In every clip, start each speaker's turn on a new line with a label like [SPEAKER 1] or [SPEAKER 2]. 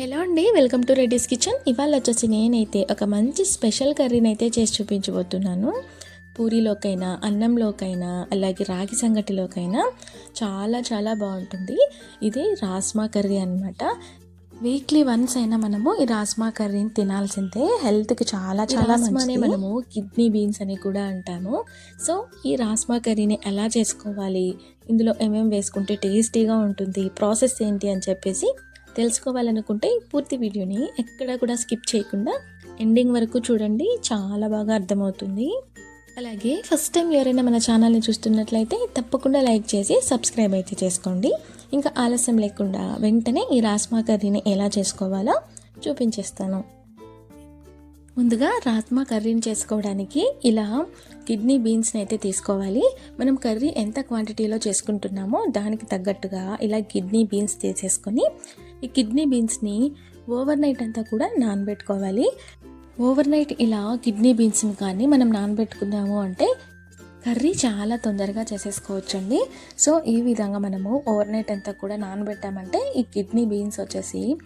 [SPEAKER 1] Hello అండి welcome to Reddy's kitchen. ఇవాళ వచ్చేసి నేనైతే ఒక మంచి స్పెషల్ కర్రీని అయితే చేసి చూపించబోతున్నాను. పూరీలోకైనా అన్నంలోకైనా అలాగే రాగి సంగటిలోకైనా చాలా చాలా బాగుంటుంది. ఇది రాస్మా కర్రీ అనమాట వీక్లీ వన్స్ అయినా మనము ఈ రాస్మా కర్రీని తినాల్సిందే. హెల్త్కి చాలా చాలా రాస్మానే మనము కిడ్నీ బీన్స్ అని కూడా అంటాము. సో ఈ రాస్మా కర్రీని ఎలా చేసుకోవాలి? ఇందులో ఏమేమి వేసుకుంటే టేస్టీగా ఉంటుంది? ప్రాసెస్ ఏంటి అని చెప్పేసి తెలుసుకోవాలనుకుంటే పూర్తి వీడియోని ఎక్కడ కూడా స్కిప్ చేయకుండా ఎండింగ్ వరకు చూడండి. చాలా బాగా అర్థమవుతుంది. అలాగే ఫస్ట్ టైం ఎవరైనా మన ఛానల్ని చూస్తున్నట్లయితే తప్పకుండా లైక్ చేసి సబ్స్క్రైబ్ అయితే చేసుకోండి. ఇంకా ఆలస్యం లేకుండా వెంటనే ఈ రాస్మా కర్రీని ఎలా చేసుకోవాలో చూపించేస్తాను. ముందుగా రాజ్మా కర్రీని చేసుకోవడానికి ఇలా కిడ్నీ బీన్స్ని అయితే తీసుకోవాలి. మనం కర్రీ ఎంత క్వాంటిటీలో చేసుకుంటున్నామో దానికి తగ్గట్టుగా ఇలా కిడ్నీ బీన్స్ తీసేసుకొని ఈ కిడ్నీ బీన్స్ని ఓవర్ నైట్ అంతా కూడా నానబెట్టుకోవాలి. ఓవర్ నైట్ ఇలా కిడ్నీ బీన్స్ని కానీ మనం నానబెట్టుకున్నాము అంటే కర్రీ చాలా తొందరగా చేసేసుకోవచ్చండి. సో ఈ విధంగా మనము ఓవర్ నైట్ అంతా కూడా నానబెట్టామంటే ఈ కిడ్నీ బీన్స్ వచ్చేసి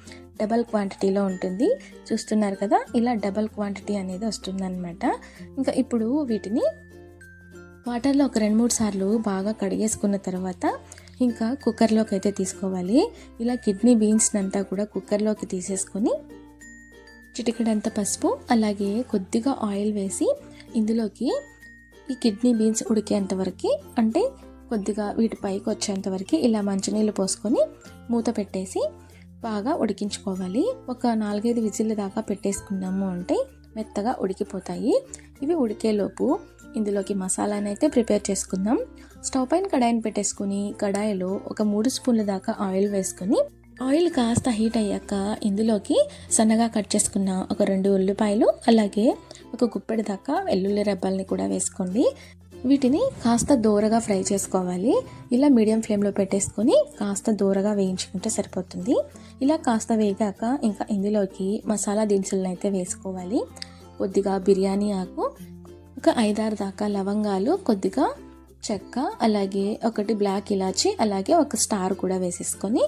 [SPEAKER 1] డబల్ క్వాంటిటీలో ఉంటుంది. చూస్తున్నారు కదా ఇలా డబల్ క్వాంటిటీ అనేది వస్తుందన్నమాట. ఇంకా ఇప్పుడు వీటిని వాటర్లో ఒక రెండు మూడు సార్లు బాగా కడిగేసుకున్న తర్వాత ఇంకా కుక్కర్లోకి అయితే తీసుకోవాలి. ఇలా కిడ్నీ బీన్స్ అంతా కూడా కుక్కర్లోకి తీసేసుకొని చిటికెడంత పసుపు అలాగే కొద్దిగా ఆయిల్ వేసి ఇందులోకి ఈ కిడ్నీ బీన్స్ ఉడికేంత వరకు అంటే కొద్దిగా వీటి పైకి వచ్చేంత వరకు ఇలా మంచినీళ్ళు పోసుకొని మూత పెట్టేసి బాగా ఉడికించుకోవాలి. ఒక నాలుగైదు విజిల్ దాకా పెట్టేసుకున్నాము అంటే మెత్తగా ఉడికిపోతాయి. ఇవి ఉడికేలోపు ఇందులోకి మసాలాని అయితే ప్రిపేర్ చేసుకుందాం. స్టవ్ పైన కడాయిని పెట్టేసుకుని కడాయిలో ఒక మూడు స్పూన్ల దాకా ఆయిల్ వేసుకొని ఆయిల్ కాస్త హీట్ అయ్యాక ఇందులోకి సన్నగా కట్ చేసుకున్న ఒక రెండు ఉల్లిపాయలు అలాగే ఒక గుప్పెడు దాకా వెల్లుల్లి రెబ్బల్ని కూడా వేసుకోండి. వీటిని కాస్త దూరగా ఫ్రై చేసుకోవాలి. ఇలా మీడియం ఫ్లేమ్లో పెట్టేసుకొని కాస్త దూరగా వేయించుకుంటే సరిపోతుంది. ఇలా కాస్త వేగాక ఇంకా ఇందులోకి మసాలా దినుసులను అయితే వేసుకోవాలి. కొద్దిగా బిర్యానీ ఆకు ఒక ఐదారు దాకా లవంగాలు కొద్దిగా చెక్క అలాగే ఒకటి బ్లాక్ ఇలాచి అలాగే ఒక స్టార్ కూడా వేసేసుకొని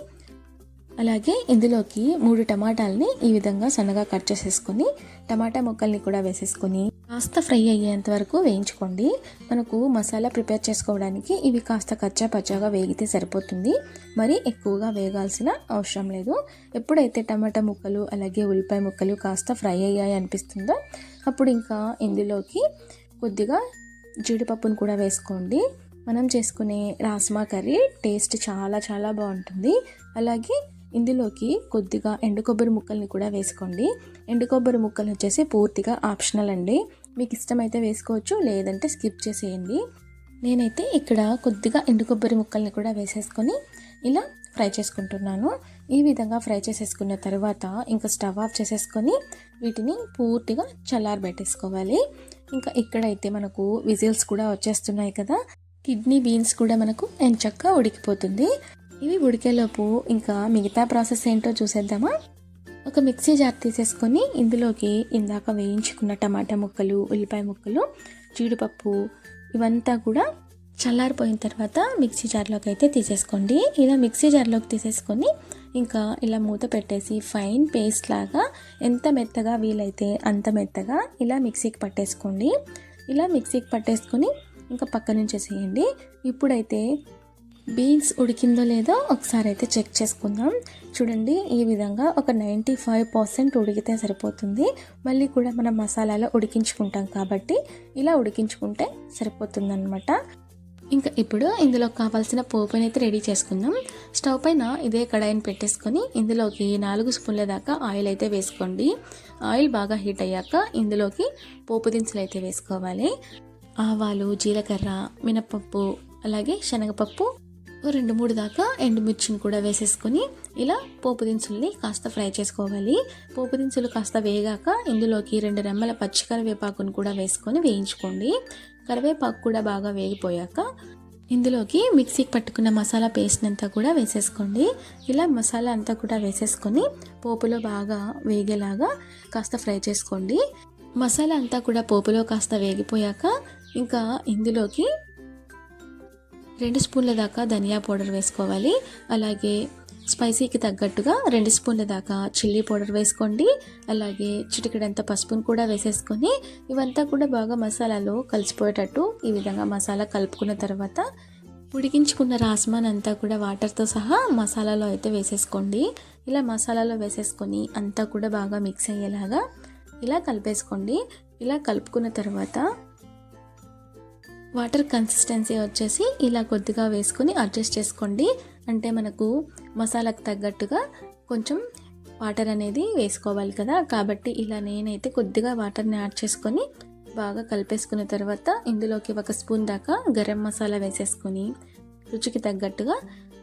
[SPEAKER 1] అలాగే ఇందులోకి మూడు టమాటాలని ఈ విధంగా సన్నగా కట్ చేసేసుకొని టమాటా ముక్కల్ని కూడా వేసేసుకొని కాస్త ఫ్రై అయ్యేంత వరకు వేయించుకోండి. మనకు మసాలా ప్రిపేర్ చేసుకోవడానికి ఇవి కాస్త కచ్చా పచ్చాగా వేగితే సరిపోతుంది. మరి ఎక్కువగా వేగాల్సిన అవసరం లేదు. ఎప్పుడైతే టమాటా ముక్కలు అలాగే ఉల్లిపాయ ముక్కలు కాస్త ఫ్రై అయ్యాయి అనిపిస్తుందో అప్పుడు ఇంకా ఇందులోకి కొద్దిగా జీడిపప్పును కూడా వేసుకోండి. మనం చేసుకునే రాస్మా కర్రీ టేస్ట్ చాలా చాలా బాగుంటుంది. అలాగే ఇందులోకి కొద్దిగా ఎండు కొబ్బరి ముక్కల్ని కూడా వేసుకోండి. ఎండు కొబ్బరి ముక్కలు వచ్చేసి పూర్తిగా ఆప్షనల్ అండి. మీకు ఇష్టమైతే వేసుకోవచ్చు లేదంటే స్కిప్ చేసేయండి. నేనైతే ఇక్కడ కొద్దిగా ఎండు కొబ్బరి ముక్కల్ని కూడా వేసేసుకొని ఇలా ఫ్రై చేసుకుంటున్నాను. ఈ విధంగా ఫ్రై చేసేసుకున్న తర్వాత ఇంకా స్టవ్ ఆఫ్ చేసేసుకొని వీటిని పూర్తిగా చల్లారబెట్టేసుకోవాలి. ఇంకా ఇక్కడైతే మనకు విజిల్స్ కూడా వచ్చేస్తున్నాయి కదా. కిడ్నీ బీన్స్ కూడా మనకు ఎంచక్క ఉడికిపోతుంది. ఇవి ఉడికేలోపు ఇంకా మిగతా ప్రాసెస్ ఏంటో చూసేద్దామా? ఒక మిక్సీ జార్ తీసేసుకొని ఇందులోకి ఇందాక వేయించుకున్న టమాటా ముక్కలు ఉల్లిపాయ ముక్కలు జీడిపప్పు ఇవంతా కూడా చల్లారిపోయిన తర్వాత మిక్సీ జార్లోకి అయితే తీసేసుకోండి. ఇలా మిక్సీ జార్లోకి తీసేసుకొని ఇంకా ఇలా మూత పెట్టేసి ఫైన్ పేస్ట్ లాగా ఎంత మెత్తగా వీలైతే అంత మెత్తగా ఇలా మిక్సీకి పట్టేసుకోండి. ఇలా మిక్సీకి పట్టేసుకొని ఇంకా పక్క నుంచేసేయండి ఇప్పుడైతే బీన్స్ ఉడికిందో లేదో ఒకసారి అయితే చెక్ చేసుకుందాం. చూడండి ఈ విధంగా ఒక నైంటీ ఫైవ్ పర్సెంట్ ఉడికితే సరిపోతుంది. మళ్ళీ కూడా మనం మసాలాలో ఉడికించుకుంటాం కాబట్టి ఇలా ఉడికించుకుంటే సరిపోతుందన్నమాట. ఇంకా ఇప్పుడు ఇందులో కావాల్సిన పోపుని అయితే రెడీ చేసుకుందాం. స్టవ్ పైన ఇదే కడాయిని పెట్టేసుకొని ఇందులోకి నాలుగు స్పూన్ల దాకా ఆయిల్ అయితే వేసుకోండి. ఆయిల్ బాగా హీట్ అయ్యాక ఇందులోకి పోపు దినుసులు అయితే వేసుకోవాలి. ఆవాలు జీలకర్ర మినపప్పు అలాగే శనగపప్పు రెండు మూడు దాకా ఎండుమిర్చిని కూడా వేసేసుకొని ఇలా పోపు దినుసుల్ని కాస్త ఫ్రై చేసుకోవాలి. పోపు దినుసులు కాస్త వేగాక ఇందులోకి రెండు రెమ్మల పచ్చి కరివేపాకును కూడా వేసుకొని వేయించుకోండి. కరివేపాకు కూడా బాగా వేగిపోయాక ఇందులోకి మిక్సీకి పట్టుకున్న మసాలా పేస్ట్ అంతా కూడా వేసేసుకోండి. ఇలా మసాలా అంతా కూడా వేసేసుకొని పోపులో బాగా వేగేలాగా కాస్త ఫ్రై చేసుకోండి. మసాలా అంతా కూడా పోపులో కాస్త వేగిపోయాక ఇంకా ఇందులోకి రెండు స్పూన్ల దాకా ధనియా పౌడర్ వేసుకోవాలి. అలాగే స్పైసీకి తగ్గట్టుగా రెండు స్పూన్ల దాకా చిల్లీ పౌడర్ వేసుకోండి. అలాగే చిటికడంత పసుపును కూడా వేసేసుకొని ఇవంతా కూడా బాగా మసాలాలో కలిసిపోయేటట్టు ఈ విధంగా మసాలా కలుపుకున్న తర్వాత ఉడికించుకున్న రాస్మాన్ అంతా కూడా వాటర్తో సహా మసాలాలో అయితే వేసేసుకోండి. ఇలా మసాలాలో వేసేసుకొని అంతా కూడా బాగా మిక్స్ అయ్యేలాగా ఇలా కలిపేసుకోండి. ఇలా కలుపుకున్న తర్వాత వాటర్ కన్సిస్టెన్సీ వచ్చేసి ఇలా కొద్దిగా వేసుకొని అడ్జస్ట్ చేసుకోండి. అంటే మనకు మసాలాకు తగ్గట్టుగా కొంచెం వాటర్ అనేది వేసుకోవాలి కదా. కాబట్టి ఇలా నేనైతే కొద్దిగా వాటర్ని యాడ్ చేసుకొని బాగా కలిపేసుకున్న తర్వాత ఇందులోకి ఒక స్పూన్ దాకా గరం మసాలా వేసేసుకొని రుచికి తగ్గట్టుగా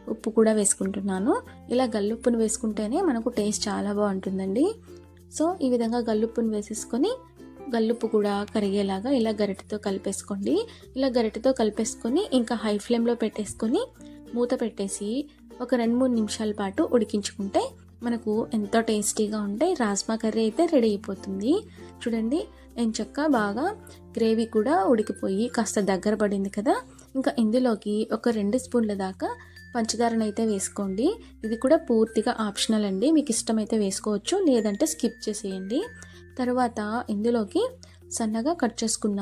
[SPEAKER 1] ఉప్పు కూడా వేసుకుంటున్నాను. ఇలా గల్లుప్పును వేసుకుంటేనే మనకు టేస్ట్ చాలా బాగుంటుందండి. సో ఈ విధంగా గల్లుప్పును వేసేసుకొని గల్లుప్పు కూడా కరిగేలాగా ఇలా గరిటెతో కలిపేసుకోండి. ఇలా గరిటెతో కలిపేసుకొని ఇంకా హై ఫ్లేమ్లో పెట్టేసుకొని మూత పెట్టేసి ఒక రెండు మూడు నిమిషాల పాటు ఉడికించుకుంటే మనకు ఎంతో టేస్టీగా ఉంటే రాజ్మా కర్రీ అయితే రెడీ అయిపోతుంది. చూడండి ఎంచక్క బాగా గ్రేవీ కూడా ఉడికిపోయి కాస్త దగ్గర పడింది కదా. ఇంకా ఇందులోకి ఒక రెండు స్పూన్ల దాకా పంచదారను అయితే వేసుకోండి. ఇది కూడా పూర్తిగా ఆప్షనల్ అండి. మీకు ఇష్టమైతే వేసుకోవచ్చు లేదంటే స్కిప్ చేసేయండి. తర్వాత ఇందులోకి సన్నగా కట్ చేసుకున్న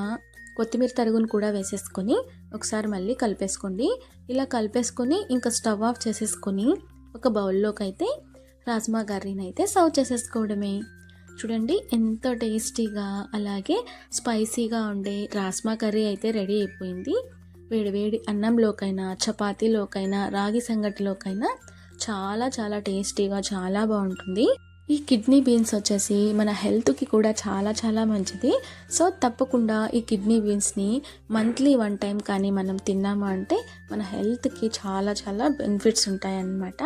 [SPEAKER 1] కొత్తిమీర తరుగును కూడా వేసేసుకొని ఒకసారి మళ్ళీ కలిపేసుకోండి. ఇలా కలిపేసుకొని ఇంకా స్టవ్ ఆఫ్ చేసేసుకొని ఒక బౌల్లోకి అయితే రాజ్మా కర్రీని అయితే సర్వ్ చేసేసుకోవడమే. చూడండి ఎంత టేస్టీగా అలాగే స్పైసీగా ఉండే రాజ్మా కర్రీ అయితే రెడీ అయిపోయింది. వేడివేడి అన్నంలోకైనా చపాతీలోకైనా రాగి సంగటిలోకైనా చాలా చాలా టేస్టీగా చాలా బాగుంటుంది. ఈ కిడ్నీ బీన్స్ వచ్చేసి మన హెల్త్కి కూడా చాలా చాలా మంచిది. సో తప్పకుండా ఈ కిడ్నీ బీన్స్ని మంత్లీ వన్ టైం కానీ మనం తిన్నాము అంటే మన హెల్త్కి చాలా చాలా బెనిఫిట్స్ ఉంటాయన్నమాట.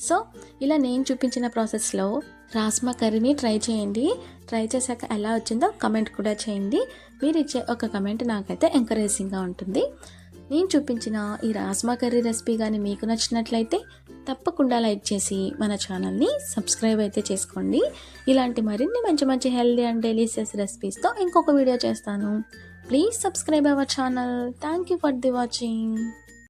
[SPEAKER 1] సో ఇలా నేను చూపించిన ప్రాసెస్లో రాస్మా కర్రీని ట్రై చేయండి. ట్రై చేశాక ఎలా వచ్చిందో కమెంట్ కూడా చేయండి. మీరు ఇచ్చే ఒక కమెంట్ నాకైతే ఎంకరేజింగ్గా ఉంటుంది. నేను చూపించిన ఈ రాజ్మా కర్రీ రెసిపీ కానీ మీకు నచ్చినట్లయితే తప్పకుండా లైక్ చేసి మన ఛానల్ని సబ్స్క్రైబ్ అయితే చేసుకోండి. ఇలాంటి మరిన్ని మంచి మంచి హెల్దీ అండ్ డెలీషియస్ రెసిపీస్తో ఇంకొక వీడియో చేస్తాను. Please subscribe our channel. Thank you for the watching.